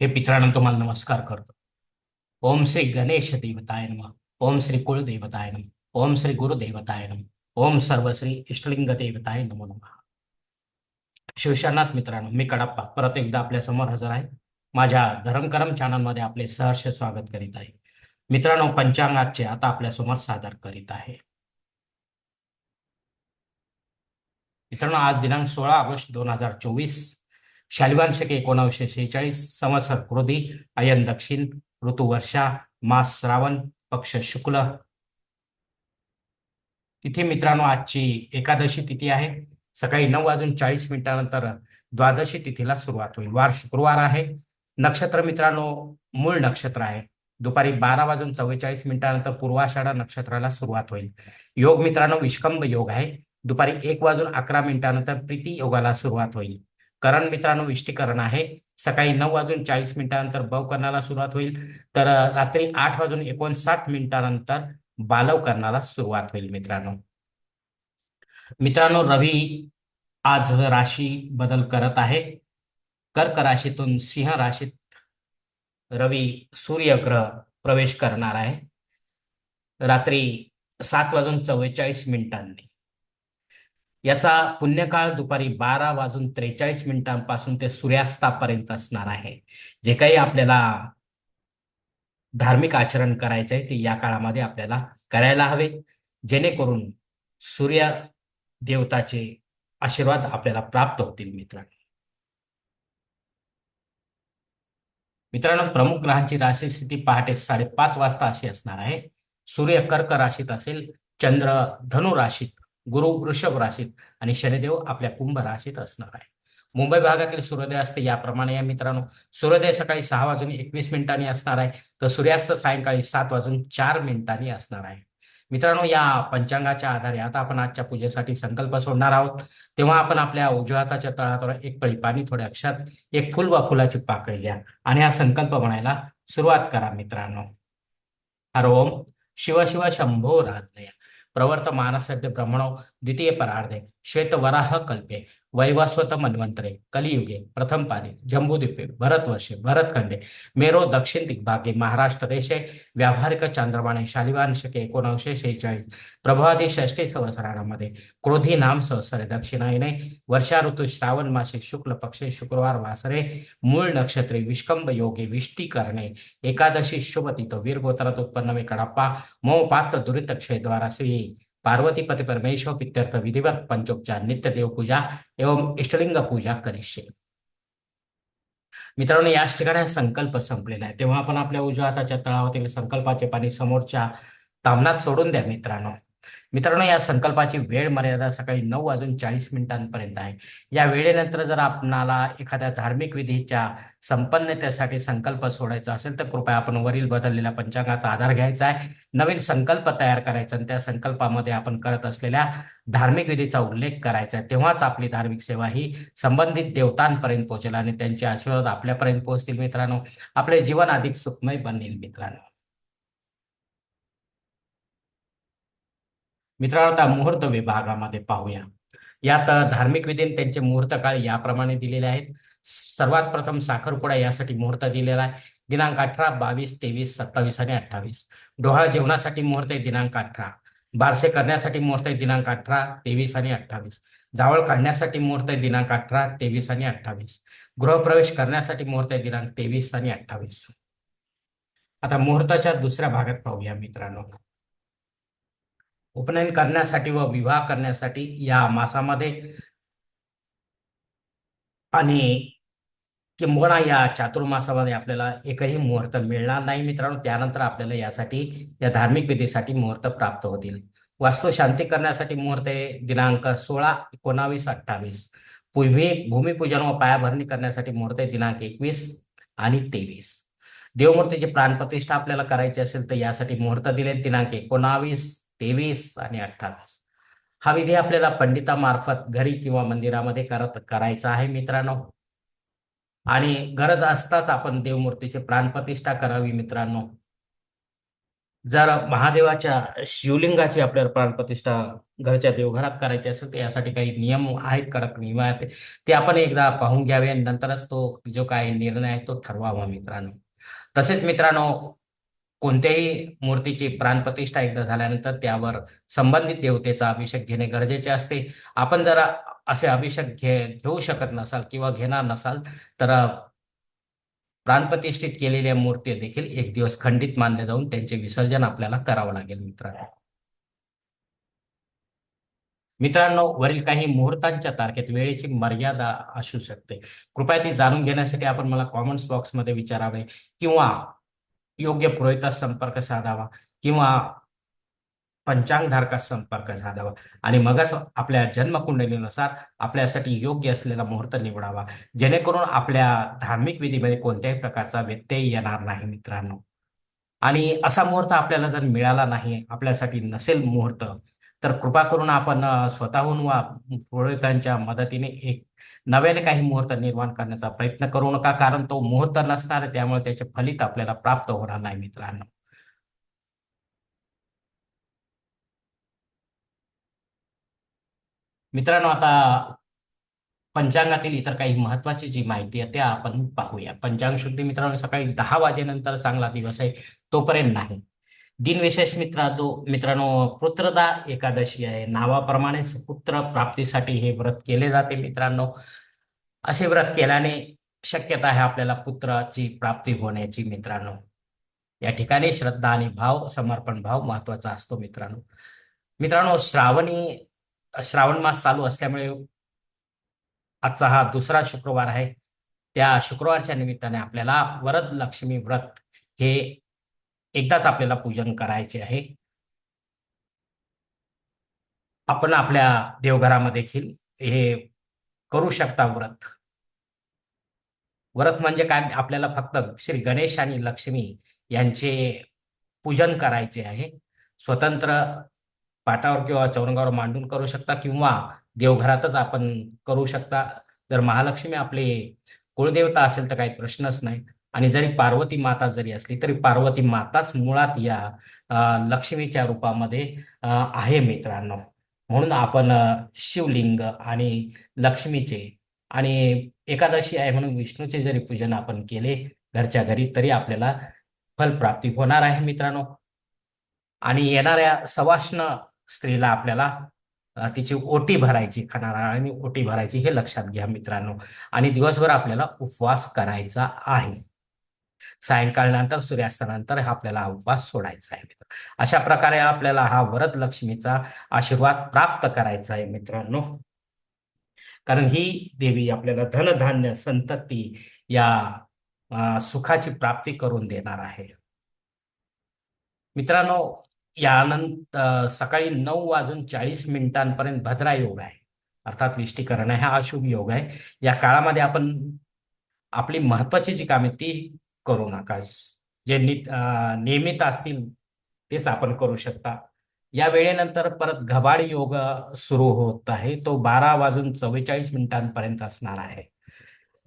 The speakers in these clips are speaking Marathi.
हे पितरांनो तुम्हाला नमस्कार करतो. ओम श्री गणेश देवताय नम. ओम श्री कुळदेवताय नम. ओम श्री गुरुदेवताय नम. ओम सर्व श्री इष्टलिंग देवताय नमो नमः. शिवशानाथ मित्रांनो मी कडप्पा परत एकदा आपल्यासमोर हजर आहे. माझ्या धरमकरम चॅनलमध्ये आपले सहर्ष स्वागत करीत आहे. मित्रांनो पंचांगाचे आता आपल्यासमोर सादर करीत आहे. मित्रांनो आज दिनांक सोळा ऑगस्ट दोन हजार चोवीस. शालिवान शके एकोणावीसशे शेहेचाळीस संवत्सर क्रोधी अयन दक्षिण ऋतू वर्षा मास श्रावण पक्ष शुक्ल. तिथे मित्रांनो आजची एकादशी तिथी आहे. सकाळी नऊ वाजून चाळीस मिनिटानंतर द्वादशी तिथीला सुरुवात होईल. वार शुक्रवार आहे. नक्षत्र मित्रांनो मूळ नक्षत्र आहे. दुपारी बारा वाजून चव्वेचाळीस मिनिटानंतर पूर्वाषाढा नक्षत्राला सुरुवात होईल. योग मित्रांनो विष्कंभ योग आहे. दुपारी एक वाजून अकरा मिनिटानंतर प्रीती योगाला सुरुवात होईल. करण मित्रांनो इष्टीकरण आहे. सकाळी नऊ वाजून चाळीस मिनिटानंतर बवकरणाला सुरुवात होईल. तर रात्री आठ वाजून एकोणसाठ मिनिटानंतर बालवकरणाला सुरुवात होईल मित्रांनो. मित्रांनो रवी आज राशी बदल करत आहे. कर्क राशीतून सिंह राशीत रवी सूर्यग्रह प्रवेश करणार आहे. रात्री सात वाजून चव्वेचाळीस मिनिटांनी. याचा पुण्यकाळ दुपारी बारा वाजून त्रेचाळीस मिनिटांपासून ते सूर्यास्तापर्यंत असणार आहे. जे काही आपल्याला धार्मिक आचरण करायचं आहे ते या काळामध्ये आपल्याला करायला हवे. जेणेकरून सूर्य देवताचे आशीर्वाद आपल्याला प्राप्त होतील मित्रांनो. मित्रांनो प्रमुख ग्रहांची राशी स्थिती पहाटे साडेपाच वाजता अशी असणार आहे. सूर्य कर्क राशीत असेल चंद्र धनु राशीत गुरु वृषभ राशीत आणि शनिदेव आपल्या कुंभ राशीत असणार आहे. मुंबई भागातील सूर्योदय असते याप्रमाणे या मित्रांनो. सूर्योदय सकाळी सहा वाजून एकवीस मिनिटांनी असणार आहे. तर सूर्यास्त सायंकाळी सात वाजून चार मिनिटांनी असणार आहे. मित्रांनो या पंचांगाच्या आधारे आता आपण आजच्या पूजेसाठी संकल्प सोडणार आहोत. तेव्हा आपण आपल्या उजव्या हाताच्या तळात एक पळी पाणी थोड्या अक्षात एक फुल वा फुलाची पाकळी घ्या आणि हा संकल्प म्हणायला सुरुवात करा मित्रांनो. हर ओम. शिव शिव शंभो राधनया प्रवर्तमानसद्य ब्रह्मणो द्वितीय परार्धे श्वेतवराह कल्पे। वैवस्वत मन्वंतरे कलियुगे प्रथम पादे जम्बूद्वीपे भरतवर्षे भरतखंडे मेरो दक्षिण दिग्भागे महाराष्ट्र देशे व्यावहारिक चांद्रमाने शालिवांशके एकोणीसशे शेहेचाळीस प्रभादी षष्टी संवत्सरामध्ये क्रोधी नाम संवत्सरे दक्षिणायने वर्षा ऋतू श्रावण मासे शुक्ल पक्षे शुक्रवार वासरे मूळ नक्षत्रे विष्कंभ योगे विष्टी करणे एकादशी शुभ तिथो वीर गोत्रात उत्पन्न मे कडाप्पा मोपात दुरित द्वारा श्री पार्वतीपती परमेश्वर पित्यर्थ विधिवत पंचोपचार नित्य देव पूजा एवं इष्टलिंग पूजा करिष्ये। मित्रांनो याच ठिकाणी संकल्प संपलेला आहे. तेव्हा आपण आपल्या उजव्या हाताच्या तळावरील संकल्पाचे पाणी समोरच्या तामनात सोडून द्या मित्रांनो. मित्रांनो या संकल्पाची वेळ मर्यादा सकाळी नऊ वाजून चाळीस मिनिटांपर्यंत आहे. या वेळेनंतर जर आपणाला एखाद्या धार्मिक विधीच्या संपन्नतेसाठी संकल्प सोडायचा असेल तर कृपया आपण वरील बदललेल्या पंचांगाचा आधार घ्यायचा आहे. नवीन संकल्प तयार करायचा आणि त्या संकल्पामध्ये आपण करत असलेल्या धार्मिक विधीचा उल्लेख करायचा आहे. तेव्हाच आपली धार्मिक सेवा ही संबंधित देवतांपर्यंत पोहोचेल आणि त्यांचे आशीर्वाद आपल्यापर्यंत पोहोचतील मित्रांनो. आपले जीवन अधिक सुखमय बनेल मित्रांनो. मित्रांनो आता मुहूर्त विभागामध्ये पाहूया. यात धार्मिक विधीन त्यांचे मुहूर्त काळ याप्रमाणे दिलेले आहेत. सर्वात प्रथम साखरपुडा यासाठी मुहूर्त दिलेला आहे. दिनांक अठरा बावीस तेवीस सत्तावीस आणि अठ्ठावीस. डोहाळ जेवणासाठी मुहूर्त आहे दिनांक अठरा. बारसे करण्यासाठी मुहूर्त आहे दिनांक अठरा तेवीस आणि अठ्ठावीस. जावळ काढण्यासाठी मुहूर्त आहे दिनांक अठरा तेवीस आणि अठ्ठावीस. गृहप्रवेश करण्यासाठी मुहूर्त आहे दिनांक तेवीस आणि अठ्ठावीस. आता मुहूर्ताच्या दुसऱ्या भागात पाहूया मित्रांनो. उपनयन करण्यासाठी व विवाह करण्यासाठी या मासामध्ये आणि किंबहुना या चातुर्मासामध्ये आपल्याला एकही मुहूर्त मिळणार नाही मित्रांनो. त्यानंतर आपल्याला यासाठी या धार्मिक विधीसाठी मुहूर्त प्राप्त होतील. वास्तू शांती करण्यासाठी मुहूर्त आहे दिनांक सोळा एकोणावीस अठ्ठावीस. भूमी भूमिपूजन व पायाभरणी करण्यासाठी मुहूर्त आहे दिनांक एकवीस आणि तेवीस. देवमूर्तीची प्राणप्रतिष्ठा आपल्याला करायची असेल तर यासाठी मुहूर्त दिले दिनांक एकोणावीस तेवीस आणि अठ्ठावीस. हा विधी आपल्याला पंडितामार्फत घरी किंवा मंदिरामध्ये करत करायचा आहे मित्रांनो. आणि गरज असताच आपण देवमूर्तीची प्राणप्रतिष्ठा करावी मित्रांनो. जर महादेवाच्या शिवलिंगाची आपल्याला प्राणप्रतिष्ठा घरच्या देवघरात करायची असेल तर यासाठी काही नियम आहेत कडक नियम आहेत. ते आपण एकदा पाहून घ्यावे. आणि नंतरच तो जो काही निर्णय आहे तो ठरवावा मित्रांनो. तसेच मित्रांनो कोणत्याही मूर्तीची प्राणप्रतिष्ठा एकदा झाल्यानंतर त्यावर संबंधित देवतेचा अभिषेक घेणे गरजेचे असते. आपण जर असे अभिषेक घे घेऊ शकत नसाल किंवा घेणार नसाल तर प्राणप्रतिष्ठित केलेल्या मूर्ती देखील एक दिवस खंडित मानले जाऊन त्यांचे विसर्जन आपल्याला करावं लागेल मित्रांनो. मित्रांनो वरील काही मुहूर्तांच्या तारखेत वेळेची मर्यादा असू शकते. कृपया ती जाणून घेण्यासाठी आपण मला कॉमेंट्स बॉक्समध्ये विचारावे किंवा योग्य पुरोहितास संपर्क साधावा किंवा पंचांगधारकास संपर्क साधावा. आणि मगच आपल्या जन्मकुंडलीनुसार आपल्यासाठी योग्य असलेला मुहूर्त निवडावा. जेणेकरून आपल्या धार्मिक विधीमध्ये कोणत्याही प्रकारचा व्यत्यय येणार नाही मित्रांनो. आणि असा मुहूर्त आपल्याला जर मिळाला नाही आपल्यासाठी नसेल मुहूर्त तर कृपा करून आपण स्वतःहून वा पुरोहितांच्या मदतीने एक नव्याने काही मुहूर्त निर्माण करण्याचा प्रयत्न करू नका कारण तो मुहूर्त नसणार आहे, त्यामुळे त्याचे फलित आपल्याला प्राप्त होणार नाही मित्रांनो. मित्रांनो आता पंचांगातील इतर काही महत्वाची जी माहिती आहे त्या आपण पाहूया. पंचांग शुद्धी मित्रांनो सकाळी दहा वाजेनंतर चांगला दिवस आहे तोपर्यंत नाही. दिनविशेष मित्रांनो मित्रांनो पुत्रदा एकादशी आहे. नावाप्रमाणेच पुत्र प्राप्तीसाठी हे व्रत केले जाते मित्रांनो. असे व्रत केल्याने शक्यता आहे आपल्याला पुत्राची प्राप्ती होण्याची मित्रांनो. या ठिकाणी श्रद्धा आणि भाव समर्पण भाव महत्त्वाचा असतो मित्रांनो. मित्रांनो श्रावणी श्रावण मास चालू असल्यामुळे आजचा हा दुसरा शुक्रवार आहे. त्या शुक्रवारच्या निमित्ताने आपल्याला वरद लक्ष्मी व्रत हे एकदाच आपल्याला पूजन करायचे आहे. आपण आपल्या देवघरामध्ये देखील हे करू शकता व्रत. व्रत म्हणजे काय? आपल्याला फक्त श्री गणेश आणि लक्ष्मी यांचे पूजन करायचे आहे. स्वतंत्र पाटावर किंवा चौरंगावर मांडून करू शकता किंवा देवघरातच आपण करू शकता. जर महालक्ष्मी आपले कुळदेवता असेल तर काही प्रश्नच नाही. आणि जरी पार्वती माता जरी असली तरी पार्वती माताच मुळात या लक्ष्मीच्या रूपामध्ये आहे मित्रांनो. म्हणून आपण शिवलिंग आणि लक्ष्मीचे आणि एकादशी आहे म्हणून विष्णूचे जरी पूजन आपण केले घरच्या घरी तरी आपल्याला फलप्राप्ती होणार आहे मित्रांनो. आणि येणाऱ्या सवाष्ण स्त्रीला आपल्याला तिची ओटी भरायची खाणाराने ओटी भरायची हे लक्षात घ्या मित्रांनो. आणि दिवसभर आपल्याला उपवास करायचा आहे. सायंकाळनंतर सूर्यास्तानंतर हा आपल्याला हा उपवास सोडायचा आहे मित्र अशा प्रकारे आपल्याला हा वरद लक्ष्मीचा आशीर्वाद प्राप्त करायचा आहे मित्रांनो. कारण ही देवी आपल्याला धनधान्य संतती या सुखाची प्राप्ती करून देणार आहे. मित्रांनो यानंतर सकाळी नऊ वाजून चाळीस मिनिटांपर्यंत भद्रा योग आहे. अर्थात विष्टीकरण आहे हा अशुभ योग आहे. या काळामध्ये आपण आपली महत्वाची जी कामे ती करू नका. जे नियमित असतील तेच आपण करू शकता. या वेळेनंतर परत घबाड योग सुरू होत आहे. तो बारा वाजून चव्वेचाळीस मिनिटांपर्यंत असणार आहे.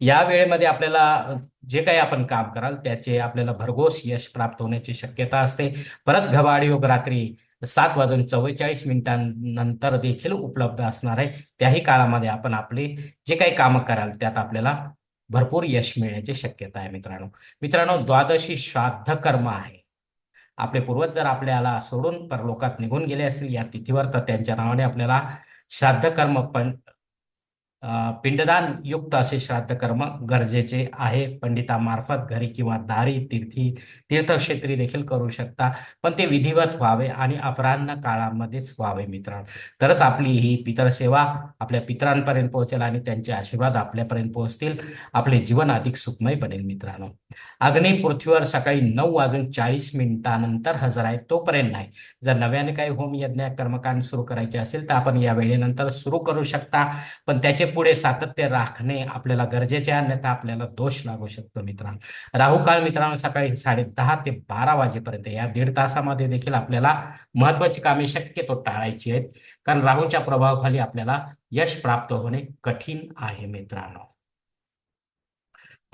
या वेळेमध्ये आपल्याला जे काही आपण काम कराल त्याचे आपल्याला भरघोस यश प्राप्त होण्याची शक्यता असते. परत घबाड योग रात्री सात वाजून चव्वेचाळीस मिनिटांनंतर देखील उपलब्ध असणार आहे. त्याही काळामध्ये आपण आपले जे काही कामं कराल त्यात आपल्याला भरपूर यश मिळण्याची शक्यता आहे मित्रांनो. मित्रांनो द्वादशी श्राद्ध कर्म आहे. आपले पूर्वज जर आपल्याला सोडून परलोकात निघून गेले असतील या तिथीवर तर त्यांच्या नावाने आपल्याला श्राद्ध कर्म पण पिंडदान युक्त असे श्राद्ध कर्म गरजेचे आहे. पंडितामार्फत घरी किंवा दारी तीर्थी तीर्थक्षेत्री देखील करू शकता. पण ते विधिवत व्हावे आणि अपराह्न काळामध्येच व्हावे मित्रांनो. तरच आपली ही पितरसेवा आपल्या पितरांपर्यंत पोहोचेल आणि त्यांचे आशीर्वाद आपल्यापर्यंत पोहोचतील. आपले जीवन अधिक सुखमय बनेल मित्रांनो. अग्नी पृथ्वीवर सकाळी नऊ वाजून चाळीस मिनिटानंतर हजर आहे तोपर्यंत नाही. जर नव्याने काही होम यज्ञ कर्मकांड सुरू करायचे असेल तर आपण या वेळेनंतर सुरू करू शकता. पण त्याचे पुढे सातत्य राखणे आपल्याला गरजेचे अन्यथा आपल्याला दोष लागू शकतो मित्रांनो. राहू काळ मित्रांनो सकाळी साडे दहा ते बारा वाजेपर्यंत या दीड तासामध्ये देखील आपल्याला महत्वाची कामे शक्यतो टाळायची आहेत. कारण राहूच्या प्रभावाखाली आपल्याला यश प्राप्त होणे कठीण आहे मित्रांनो.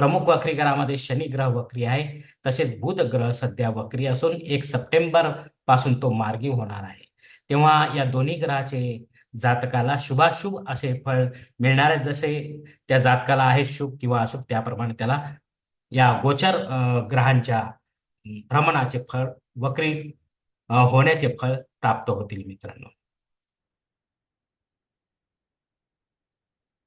प्रमुख वक्री ग्रहामध्ये शनी ग्रह वक्री आहे तसेच बुध ग्रह सध्या वक्री असून एक सप्टेंबरपासून तो मार्गी होणार आहे. तेव्हा या दोन्ही ग्रहाचे जातकाला शुभाशुभ असे फळ मिळणार जसे त्या जातकाला आहे शुभ किंवा अशुभ त्याप्रमाणे त्याला या गोचर ग्रहांच्या भ्रमणाचे फळ वक्री होण्याचे फळ प्राप्त होतील मित्रांनो.